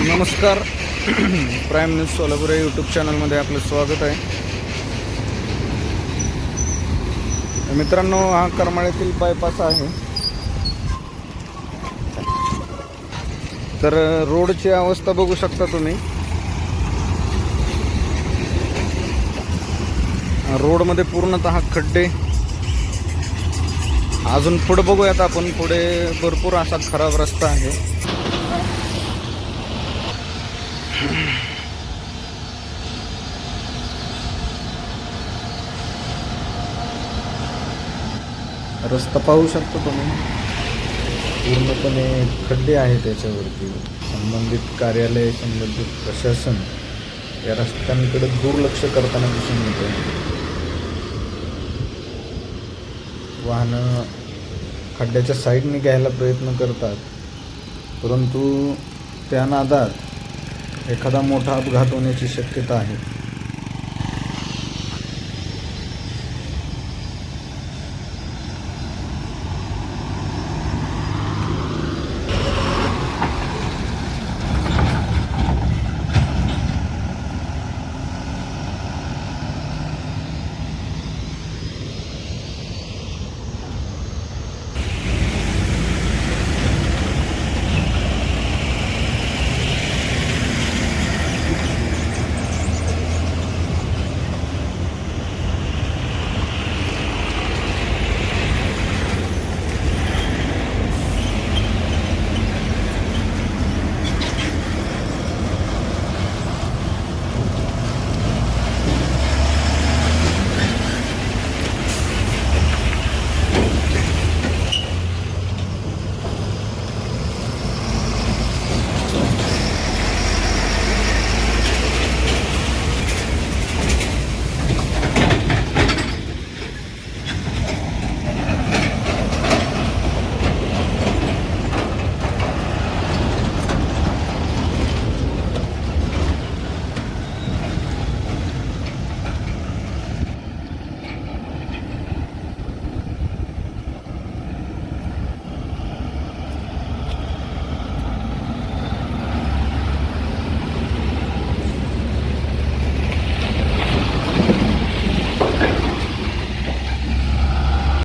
नमस्कार. Prime news Solapur या YouTube चॅनलमध्ये आपलं स्वागत आहे. मित्रांनो हा करमाळ्यातील बायपास आहे. तर रोडची अवस्था बघू शकता तुम्ही. रोडमध्ये पूर्णतः खड्डे. अजून पुढे बघूयात आपण. पुढे भरपूर असा खराब रस्ता आहे. रस्ता पाहू शकता तुम्ही. पूर्णपणे खड्डे आहे त्याच्यावरती. संबंधित कार्यालय संबंधित प्रशासन या रस्त्यांकडे दुर्लक्ष करताना दिसून येतं. वाहनं खड्ड्याच्या साईडने घ्यायला प्रयत्न करतात. परंतु त्या नादात एखादा मोठा अपघात होण्याची शक्यता आहे.